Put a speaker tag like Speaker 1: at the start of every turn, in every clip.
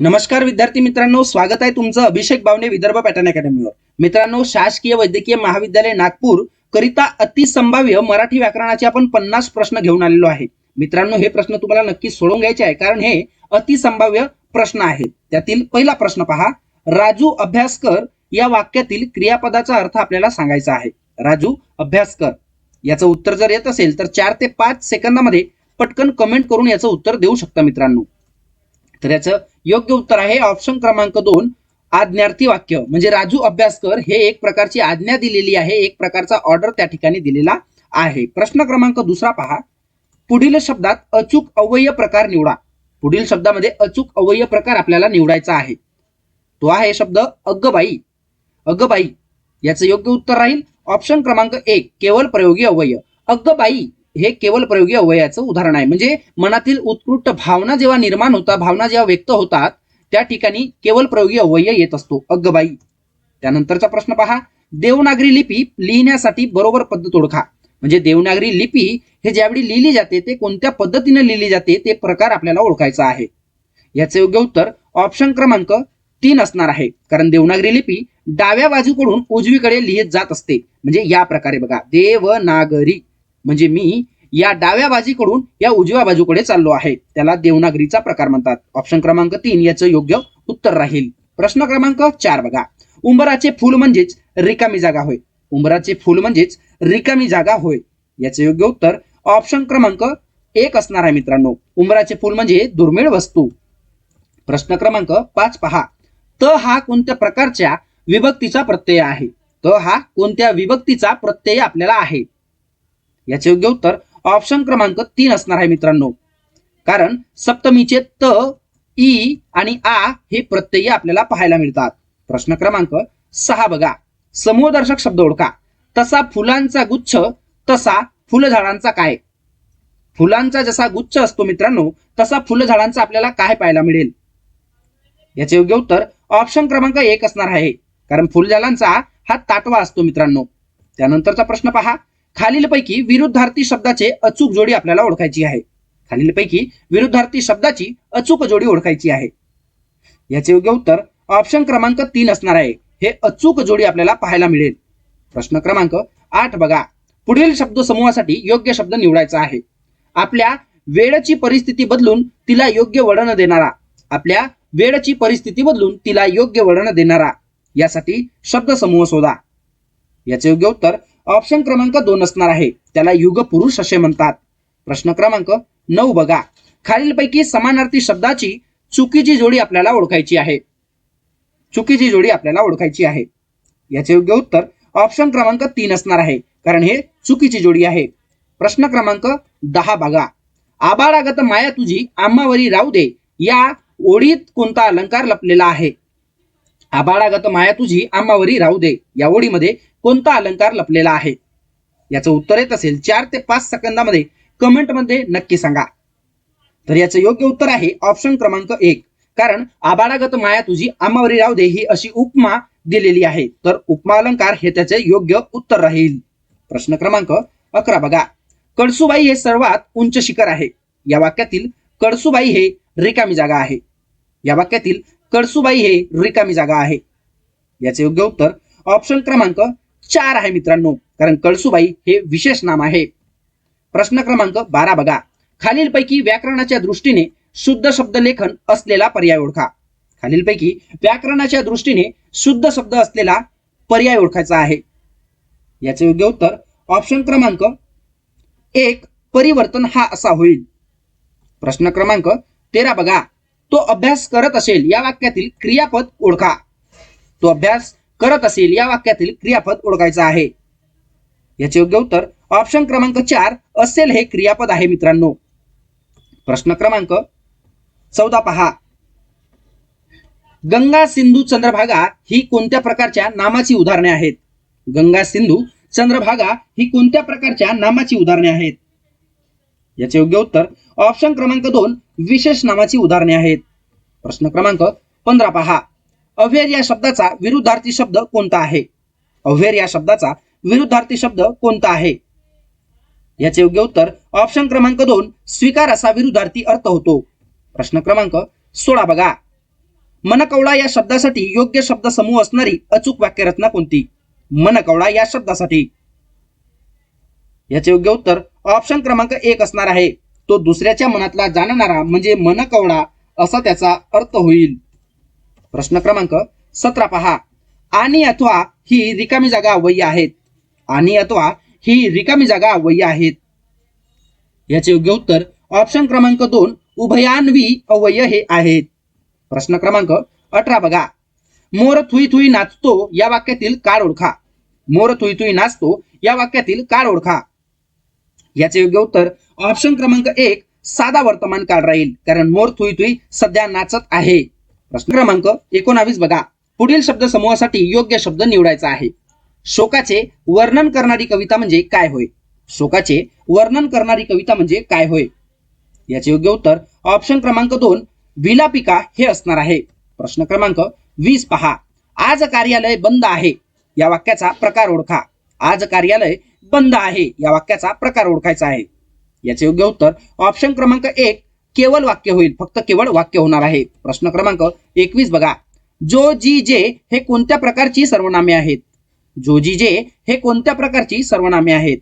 Speaker 1: नमस्कार विद्यार्थी मित्रांनो स्वागत आहे तुमचं अभिषेक बावणे विदर्भ पॅटर्न अकॅडमीवर. मित्रांनो शासकीय वैद्यकीय महाविद्यालय नागपूर करिता अतिसंभाव्य मराठी व्याकरणाचे आपण पन्नास प्रश्न घेऊन आलेलो आहे. मित्रांनो हे प्रश्न तुम्हाला नक्की सोडून घ्यायचे आहे कारण हे अतिसंभाव्य प्रश्न आहे त्यातील पहिला प्रश्न पहा. राजू अभ्यासकर या वाक्यातील क्रियापदाचा अर्थ आपल्याला सांगायचा आहे. राजू अभ्यासकर याचं उत्तर जर येत असेल तर चार ते पाच सेकंदामध्ये पटकन कमेंट करून याचं उत्तर देऊ शकता मित्रांनो. तर याचं योग्य उत्तर आहे. ऑप्शन क्रमांक दोन आज्ञार्थी वाक्य. म्हणजे राजू अभ्यासकर हे एक प्रकारची आज्ञा दिलेली आहे. एक प्रकारचा ऑर्डर त्या ठिकाणी दिलेला आहे. प्रश्न क्रमांक दुसरा पहा. पुढील शब्दात अचूक अवयव प्रकार निवडा. पुढील शब्दामध्ये अचूक अवयव प्रकार आपल्याला निवडायचा आहे. तो आहे शब्द अग्गबाई अग्गबाई याचं योग्य उत्तर राहील. ऑप्शन क्रमांक एक केवळ प्रयोगी अवयय अग्गबाई हे केवळ प्रयोगी अवययाचं उदाहरण आहे. म्हणजे मनातील उत्कृष्ट भावना जेव्हा निर्माण होतात भावना जेव्हा व्यक्त होतात त्या ठिकाणी केवळ प्रयोगी अवयय येत असतो. अग्गबाई त्यानंतरचा प्रश्न पहा. देवनागरी लिपी लिहिण्यासाठी बरोबर पद्धत ओळखा. म्हणजे देवनागरी लिपी हे ज्यावेळी लिहिली जाते ते कोणत्या पद्धतीने लिहिली जाते ते प्रकार आपल्याला ओळखायचा आहे. याचे योग्य उत्तर ऑप्शन क्रमांक तीन असणार आहे. कारण देवनागरी लिपी डाव्या बाजूकडून उजवीकडे लिहित जात असते. म्हणजे या प्रकारे बघा. देवनागरी. म्हणजे मी या डाव्या बाजूकडून या उजव्या बाजूकडे चाललो आहे. त्याला देवनागरीचा प्रकार म्हणतात. ऑप्शन क्रमांक तीन याचं योग्य उत्तर राहील. प्रश्न क्रमांक चार बघा. उंबराचे फूल म्हणजेच रिकामी जागा होय. उंबराचे फूल म्हणजेच रिकामी जागा होय. याचं योग्य उत्तर ऑप्शन क्रमांक एक असणार आहे मित्रांनो. उंबराचे फूल म्हणजे दुर्मिळ वस्तू. प्रश्न क्रमांक पाच पहा. त हा कोणत्या प्रकारच्या विभक्तीचा प्रत्यय आहे? त हा कोणत्या विभक्तीचा प्रत्यय आपल्याला आहे? याचे योग्य उत्तर ऑप्शन क्रमांक तीन असणार आहे मित्रांनो. कारण सप्तमीचे त ई आणि आ हे प्रत्यय आपल्याला पाहायला मिळतात. प्रश्न क्रमांक सहा बघा. समूहदर्शक शब्द ओळखा. तसा फुलांचा गुच्छ तसा फुलझाडांचा काय? फुलांचा जसा गुच्छ असतो मित्रांनो तसा फुलझाडांचा आपल्याला काय पाहायला मिळेल? याचे योग्य उत्तर ऑप्शन क्रमांक एक असणार आहे. कारण फुलझाडांचा हा ताटवा असतो मित्रांनो. त्यानंतरचा प्रश्न पहा. खालीलपैकी विरुद्धार्थी शब्दाचे अचूक जोडी आपल्याला ओळखायची आहे. खालीलपैकी विरुद्धार्थी शब्दाची अचूक जोडी ओळखायची आहे. याचे योग्य उत्तर ऑप्शन क्रमांक तीन असणार आहे. हे अचूक जोडी आपल्याला पाहायला मिळेल. प्रश्न क्रमांक आठ बघा. पुढील शब्द समूहासाठी योग्य शब्द निवडायचा आहे. आपल्या वेळची परिस्थिती बदलून तिला योग्य वळण देणारा. आपल्या वेळची परिस्थिती बदलून तिला योग्य वळण देणारा. यासाठी शब्द समूह शोधा. याचे योग्य उत्तर ऑप्शन क्रमांक दोन असणार आहे. त्याला युग पुरुष असे म्हणतात. प्रश्न क्रमांक नऊ बघा. खालीलपैकी समानार्थी शब्दाची चुकीची जोडी आपल्याला ओळखायची आहे. चुकीची जोडी आपल्याला ओळखायची आहे. याचे योग्य उत्तर ऑप्शन क्रमांक तीन असणार आहे. कारण हे चुकीची जोडी आहे. प्रश्न क्रमांक दहा बघा. आबाळागत माया तुझी आम्हावरी राहू दे. या ओळीत कोणता अलंकार लपलेला आहे? आबाळागत माया तुझी आम्हावरी राहू दे. या ओळीमध्ये कोणता अलंकार लपलेला आहे? याचं उत्तर येत असेल चार ते पाच सेकंदामध्ये कमेंटमध्ये नक्की सांगा. तर याचं योग्य उत्तर आहे ऑप्शन क्रमांक एक. कारण आबाळागत माया तुझी आम्हावरी राव दे ही अशी उपमा दिलेली आहे. तर उपमा अलंकार हे त्याचे योग्य उत्तर राहील. प्रश्न क्रमांक अकरा बघा. कडसुबाई हे सर्वात उंच शिखर आहे. या वाक्यातील कडसुबाई हे रिकामी जागा आहे. या वाक्यातील कडसुबाई हे रिकामी जागा आहे. याचे योग्य उत्तर ऑप्शन क्रमांक चार आहे मित्रांनो. कारण कळसुबाई हे विशेष नाम आहे. प्रश्न क्रमांक बारा बघा. खालीलपैकी व्याकरणाच्या दृष्टीने शुद्ध शब्द लेखन असलेला पर्याय ओळखा. खालीलपैकी व्याकरणाच्या दृष्टीने शुद्ध शब्द असलेला पर्याय ओळखायचा आहे. याचे योग्य उत्तर ऑप्शन क्रमांक एक परिवर्तन हा असा होईल. प्रश्न क्रमांक तेरा बघा. तो अभ्यास करत असेल या वाक्यातील क्रियापद ओळखा. तो अभ्यास करत असेल या वाक्यातील क्रियापद ओळखायचं आहे. याचे योग्य उत्तर ऑप्शन क्रमांक चार असेल हे क्रियापद आहे मित्रांनो. प्रश्न क्रमांक चौदा पहा. गंगा सिंधू चंद्रभागा ही कोणत्या प्रकारच्या नामाची उदाहरणे आहेत? गंगा सिंधू चंद्रभागा ही कोणत्या प्रकारच्या नामाची उदाहरणे आहेत? याचे योग्य उत्तर ऑप्शन क्रमांक दोन विशेष नामाची उदाहरणे आहेत. प्रश्न क्रमांक पंधरा पहा. अव्हेर या शब्दाचा विरुद्धार्थी शब्द कोणता आहे? अव्हेर या शब्दाचा विरुद्धार्थी शब्द कोणता आहे? याचे योग्य उत्तर ऑप्शन क्रमांक दोन स्वीकार असा विरुद्धार्थी अर्थ होतो. प्रश्न क्रमांक सोळा बघा. मनकवडा या शब्दासाठी योग्य शब्द समूह असणारी अचूक वाक्यरचना कोणती? मनकवडा या शब्दासाठी. याचे योग्य उत्तर ऑप्शन क्रमांक एक असणार आहे. तो दुसऱ्याच्या मनातला जाणणारा म्हणजे मनकवडा असा त्याचा अर्थ होईल. प्रश्न क्रमांक सतरा पहा. आणि अथवा ही रिकामी जागा अवय्य आहेत. आणि अथवा ही रिकामी जागा अवय्य आहेत. याचे योग्य उत्तर ऑप्शन क्रमांक दोन उभयान्वी अवयय हे आहेत. प्रश्न क्रमांक अठरा बघा. मोर थुई थुई नाचतो या वाक्यातील काळ ओळखा. मोर थुई थुई नाचतो या वाक्यातील काळ ओळखा. याचे योग्य उत्तर ऑप्शन क्रमांक एक साधा वर्तमान काळ राहील. कारण मोर थुई थुई सध्या नाचत आहे. प्रश्न क्रमांक एकोणावीस बघा. पुढील शब्द समूहासाठी योग्य शब्द निवडायचा आहे. शोकाचे वर्णन करणारी कविता म्हणजे काय होय? शोकाचे वर्णन करणारी कविता म्हणजे काय होय? याचे योग्य उत्तर ऑप्शन क्रमांक दोन विलापिका हे असणार आहे. प्रश्न क्रमांक वीस पहा. आज कार्यालय बंद आहे. या वाक्याचा प्रकार ओळखा. आज कार्यालय बंद आहे. या वाक्याचा प्रकार ओळखायचा आहे. याचे योग्य उत्तर ऑप्शन क्रमांक एक केवळ वाक्य होईल फक्त केवळ वाक्य होणार आहे. प्रश्न क्रमांक एकवीस बघा. जो जी जे हे कोणत्या प्रकारची सर्वनामे आहेत? जो जी जे हे कोणत्या प्रकारची सर्वनामे आहेत?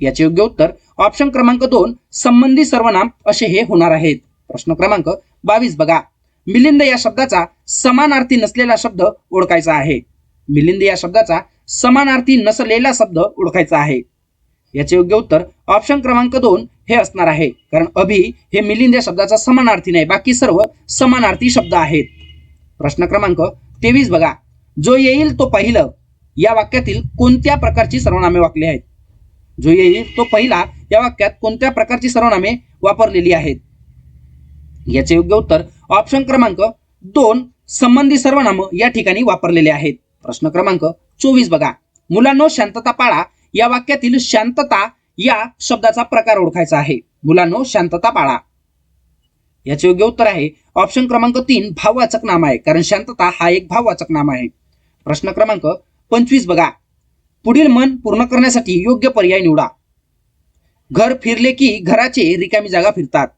Speaker 1: याचे योग्य उत्तर ऑप्शन क्रमांक दोन संबंधी सर्वनाम असे हे होणार आहेत. प्रश्न क्रमांक बावीस बघा. मिलिंद या शब्दाचा समानार्थी नसलेला शब्द ओळखायचा आहे. मिलिंद या शब्दाचा समानार्थी नसलेला शब्द ओळखायचा आहे. याचे योग्य उत्तर ऑप्शन क्रमांक दोन हे असणार आहे. कारण अभि हे मिलिंद या शब्दाचा समानार्थी नाही. बाकी सर्व समानार्थी शब्द आहेत. प्रश्न क्रमांक तेवीस बघा. जो येईल तो पहिलं. या वाक्यातील कोणत्या प्रकारची सर्वनामे वाकली आहेत? जो येईल तो पहिला. या वाक्यात कोणत्या प्रकारची सर्वनामे वापरलेली आहेत? याचे योग्य उत्तर ऑप्शन क्रमांक दोन संबंधी सर्वनाम या ठिकाणी वापरलेले आहेत. प्रश्न क्रमांक चोवीस बघा. मुलांनो शांतता पाळा. या वाक्यातील शांतता या शब्दाचा प्रकार ओळखायचा आहे. मुलांनो शांतता पाळा याचे योग्य उत्तर आहे. ऑप्शन क्रमांक तीन भाववाचक नाम आहे. कारण शांतता हा एक भाववाचक नाम आहे. प्रश्न क्रमांक पंचवीस बघा. पुढील मन पूर्ण करण्यासाठी योग्य पर्याय निवडा. घर फिरले की घराचे रिकामी जागा फिरतात.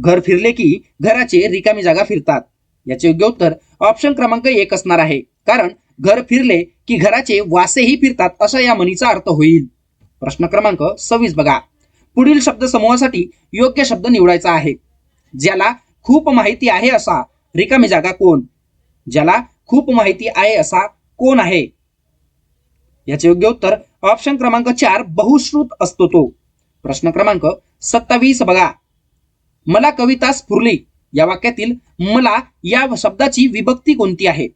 Speaker 1: घर फिरले की घराचे रिकामी जागा फिरतात. याचे योग्य उत्तर ऑप्शन क्रमांक एक असणार आहे. कारण घर फिरले की घराचे वासेही फिरतात असा या म्हणीचा अर्थ होईल. प्रश्न क्रमांक सव्वीस बघा. पुढील शब्द समूहासाठी योग्य शब्द निवडायचा आहे. ज्याला खूप माहिती आहे असा रिकामी जागा कोण? ज्याला खूप माहिती आहे असा कोण आहे? याचे योग्य उत्तर ऑप्शन क्रमांक चार बहुश्रुत असतो तो. प्रश्न क्रमांक सत्तावीस बघा. मला कविता स्फुरली. या वाक्यातील मला या शब्दाची विभक्ती कोणती आहे?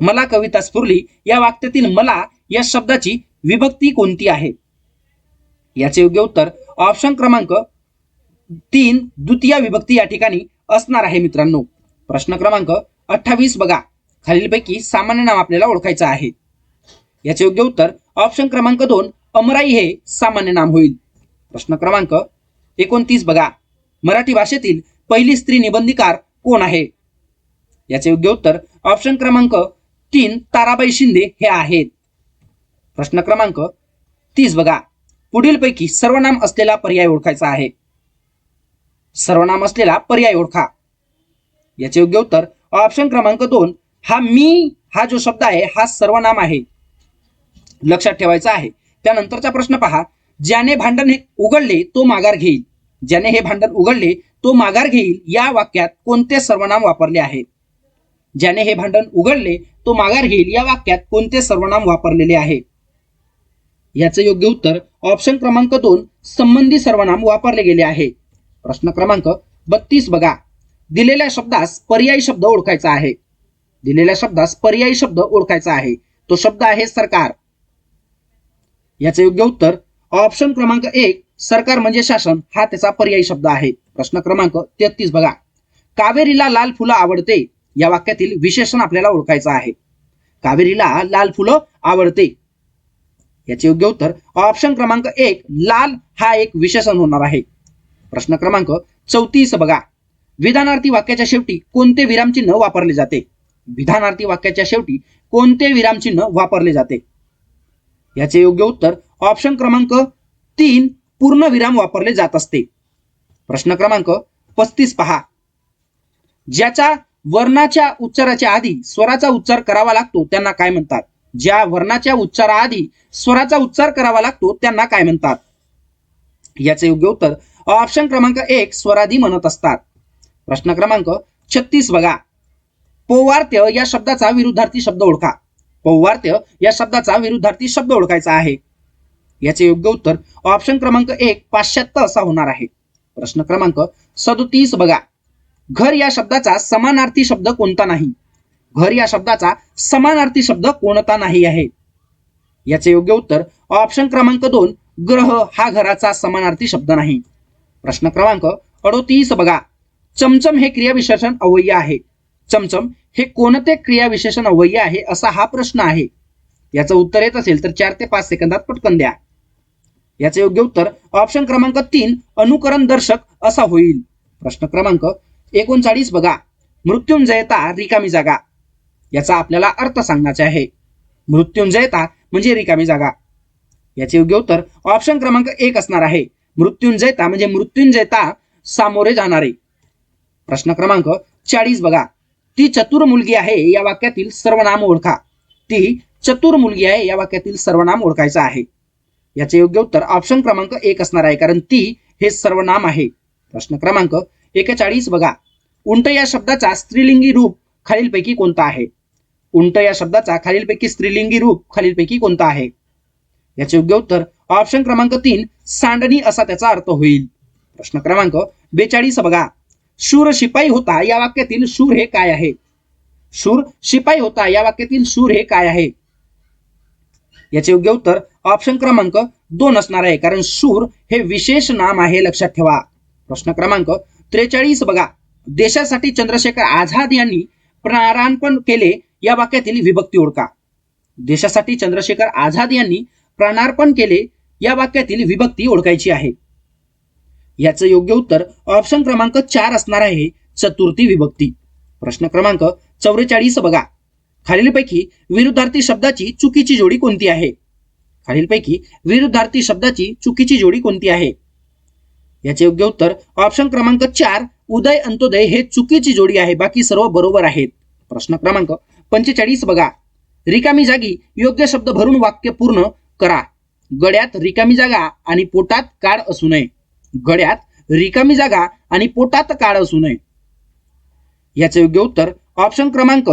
Speaker 1: मला कविता स्फुरली या वाक्यातील मला या शब्दाची विभक्ती कोणती आहे? याचे योग्य उत्तर ऑप्शन क्रमांक तीन द्वितीय विभक्ती या ठिकाणी असणार आहे मित्रांनो. प्रश्न क्रमांक अठ्ठावीस बघा. खालीलपैकी सामान्य नाम आपल्याला ओळखायचं आहे. याचे योग्य उत्तर ऑप्शन क्रमांक दोन अमराई हे सामान्य नाम होईल. प्रश्न क्रमांक एकोणतीस बघा. मराठी भाषेतील पहिली स्त्री निबंधिकार कोण आहे? याचे योग्य उत्तर ऑप्शन क्रमांक तीन ताराबाई शिंदे हे आहेत. प्रश्न क्रमांक तीस बघा. पुढीलपैकी सर्वनाम असलेला पर्याय ओळखायचा आहे. सर्वनाम असलेला पर्याय ओळखा. याचे योग्य उत्तर ऑप्शन क्रमांक दोन. हा मी हा जो शब्द आहे हा सर्वनाम आहे. लक्षात ठेवायचा आहे. त्यानंतरचा प्रश्न पहा. ज्याने भांडण हे उघडले तो माघार घेईल. ज्याने हे भांडण उघडले तो माघार घेईल. या वाक्यात कोणते सर्वनाम वापरले आहे? ज्याने हे भांडण उघडले तो माघार घेईल. या वाक्यात कोणते सर्वनाम वापरलेले आहे? याचे योग्य उत्तर ऑप्शन क्रमांक दोन संबंधी सर्वनाम वापरले गेले आहे. प्रश्न क्रमांक बत्तीस बघा. दिलेल्या शब्दास पर्यायी शब्द ओळखायचा आहे. दिलेल्या शब्दास पर्यायी शब्द ओळखायचा आहे. तो शब्द आहे सरकार. याचे योग्य उत्तर ऑप्शन क्रमांक एक सरकार म्हणजे शासन. हा त्याचा पर्यायी शब्द आहे. प्रश्न क्रमांक तेहतीस बघा. कावेरीला लाल फुलं आवडते. या वाक्यातील विशेषण आपल्याला ओळखायचं आहे. कावेरीला लाल फुलं आवडते. याचे योग्य उत्तर ऑप्शन क्रमांक एक लाल हा एक विशेषण होणार आहे. प्रश्न क्रमांक चौतीस बघा. विधानार्थी वाक्याच्या शेवटी कोणते विरामचिन्ह वापरले जाते? विधानार्थी वाक्याच्या शेवटी कोणते विरामचिन्ह वापरले जाते? याचे योग्य उत्तर ऑप्शन क्रमांक तीन पूर्ण विराम वापरले जात असते. प्रश्न क्रमांक पस्तीस पहा. ज्याचा वर्णाच्या उच्चाराच्या आधी स्वराचा उच्चार करावा लागतो त्यांना काय म्हणतात? ज्या वर्णाच्या उच्चाराआधी स्वराचा उच्चार करावा लागतो त्यांना काय म्हणतात? याचे योग्य उत्तर ऑप्शन क्रमांक एक स्वराधी म्हणत असतात. प्रश्न क्रमांक छत्तीस बघा. पौवार्त्य या शब्दाचा विरुद्धार्थी शब्द ओळखा. पौवार्त्य या शब्दाचा विरुद्धार्थी शब्द ओळखायचा आहे. याचे योग्य उत्तर ऑप्शन क्रमांक एक पाश्चात्य असा होणार आहे. प्रश्न क्रमांक सदोतीस बघा. घर या शब्दाचा समानार्थी शब्द कोणता नाही? घर या शब्दाचा समानार्थी शब्द कोणता नाही आहे? याचे योग्य उत्तर ऑप्शन क्रमांक दोन ग्रह हा घराचा समानार्थी शब्द नाही. प्रश्न क्रमांक अडोतीस बघा. चमचम हे क्रियाविशेषण अवय्य आहे. चमचम हे कोणते क्रियाविशेषण अवय्य आहे असा हा प्रश्न आहे. याचं उत्तर येत असेल तर चार ते पाच सेकंदात पटकन द्या. याचे योग्य उत्तर ऑप्शन क्रमांक तीन अनुकरण दर्शक असा होईल. प्रश्न क्रमांक एकोणचाळीस बघा. मृत्युंजयता रिकामी जागा. याचा आपल्याला अर्थ सांगण्याचा आहे. मृत्युंजयता म्हणजे रिकामी जागा. याचे योग्य उत्तर ऑप्शन क्रमांक एक असणार आहे. मृत्युंजयता म्हणजे मृत्युंजयता सामोरे जाणारे. प्रश्न क्रमांक चाळीस बघा. ती चतुर मुलगी आहे या वाक्यातील सर्वनाम ओळखा. ती चतुर मुलगी आहे या वाक्यातील सर्वनाम ओळखायचं आहे. याचे योग्य उत्तर ऑप्शन क्रमांक एक असणार आहे कारण ती हे सर्वनाम आहे. प्रश्न क्रमांक एकेचाळीस बघा. उंट या शब्दाचा स्त्रीलिंगी रूप खालीलपैकी कोणता आहे? उंट या शब्दाचा खालीलपैकी स्त्रीलिंगी रूप खालीलपैकी कोणता आहे? याचे योग्य उत्तर ऑप्शन क्रमांक तीन सांडणी असा त्याचा अर्थ होईल. प्रश्न क्रमांक बेचाळीस बघा. शूर शिपाई होता या वाक्यातील शूर हे काय आहे? शूर शिपाई होता या वाक्यातील शूर हे काय आहे? याचे योग्य उत्तर ऑप्शन क्रमांक दोन असणार आहे कारण शूर हे विशेष नाम आहे लक्षात ठेवा. प्रश्न क्रमांक त्रेचाळीस बघा. देशासाठी चंद्रशेखर आझाद यांनी प्राणार्पण केले. या वाक्यातील विभक्ती ओळखा. देशासाठी चंद्रशेखर आझाद यांनी प्राणार्पण केले. या वाक्यातील विभक्ती ओळखायची आहे. याचं योग्य उत्तर ऑप्शन क्रमांक चार असणार आहे. चतुर्थी विभक्ती. प्रश्न क्रमांक चौवेचाळीस बघा. खालीलपैकी विरुद्धार्थी शब्दाची चुकीची जोडी कोणती आहे? खालीलपैकी विरुद्धार्थी शब्दाची चुकीची जोडी कोणती आहे? याचे योग्य उत्तर ऑप्शन क्रमांक चार उदय अंत्योदय हे चुकीची जोडी आहे. बाकी सर्व बरोबर आहेत. प्रश्न क्रमांक पंचेचाळीस बघा. रिकामी जागी योग्य शब्द भरून वाक्य पूर्ण करा. गड्यात रिकामी जागा आणि पोटात काळ असू नये. गड्यात रिकामी जागा आणि पोटात काळ असू नये. याचे योग्य उत्तर ऑप्शन क्रमांक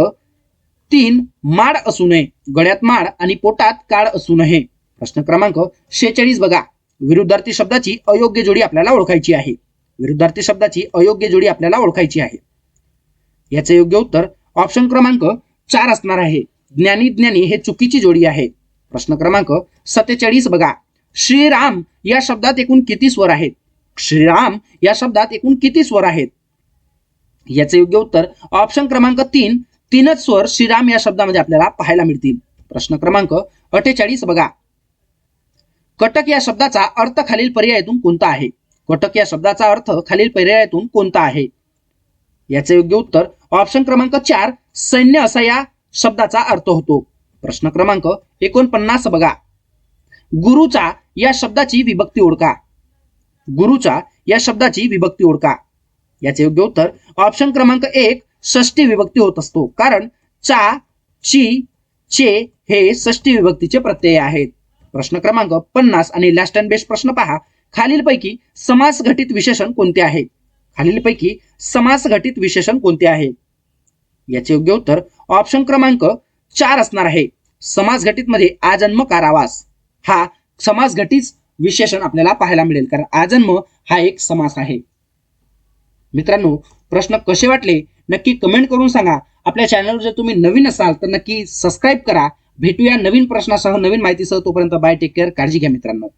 Speaker 1: तीन माड असू नये. गड्यात माड आणि पोटात काळ असू नये. प्रश्न क्रमांक शेहेचाळीस बघा. विरुद्धार्थी शब्दाची अयोग्य जोडी आपल्याला ओळखायची आहे. विरुद्धार्थी शब्दाची अयोग्य जोडी आपल्याला ओळखायची आहे. याचे योग्य उत्तर ऑप्शन क्रमांक चार असणार आहे. ज्ञानी ज्ञानी हे चुकीची जोडी आहे. प्रश्न क्रमांक सत्तेचाळीस बघा. श्रीराम या शब्दात एकूण किती स्वर आहेत? श्रीराम या शब्दात एकूण किती स्वर आहेत? याचे योग्य उत्तर ऑप्शन क्रमांक तीन तीनच स्वर श्रीराम या शब्दामध्ये आपल्याला पाहायला मिळतील. प्रश्न क्रमांक अठ्ठेचाळीस बघा. कटक या शब्दाचा अर्थ खालील पर्यायातून कोणता आहे? कटक या शब्दाचा अर्थ खालील पर्यायातून कोणता आहे? याचे योग्य उत्तर ऑप्शन क्रमांक चार सैन्य असा या शब्दाचा अर्थ होतो. प्रश्न क्रमांक एकोणपन्नास बघा. गुरुचा या शब्दाची विभक्ती ओळखा. गुरुचा या शब्दाची विभक्ती ओळखा. याचे योग्य उत्तर ऑप्शन क्रमांक एक षष्टी विभक्ती होत असतो. कारण चा ची चे हे षष्टी विभक्तीचे प्रत्यय आहेत. प्रश्न क्रमांक पन्नास आणि लास्ट अँड बेस्ट प्रश्न पहा. खालीलपैकी समास घटित विशेषण कोणते आहे? खालीलपैकी समास घटित विशेषण कोणते आहे? याचे योग्य उत्तर ऑप्शन क्रमांक चार असणार आहे. समास घटित मध्ये आजन्म कारावास. हा समास घटित विशेषण आपल्याला पाहायला मिळेल कारण आजन्म हा एक समास आहे. मित्रांनो प्रश्न कसे वाटले? नक्की कमेंट करून सांगा. आपल्या चॅनलवर जर तुम्ही नवीन असाल तर नक्की सबस्क्राईब करा. भेटूया नवीन प्रश्नासह नवीन माहितीसह तोपर्यंत बाय टेक केअर काळजी घ्या मित्रांनो.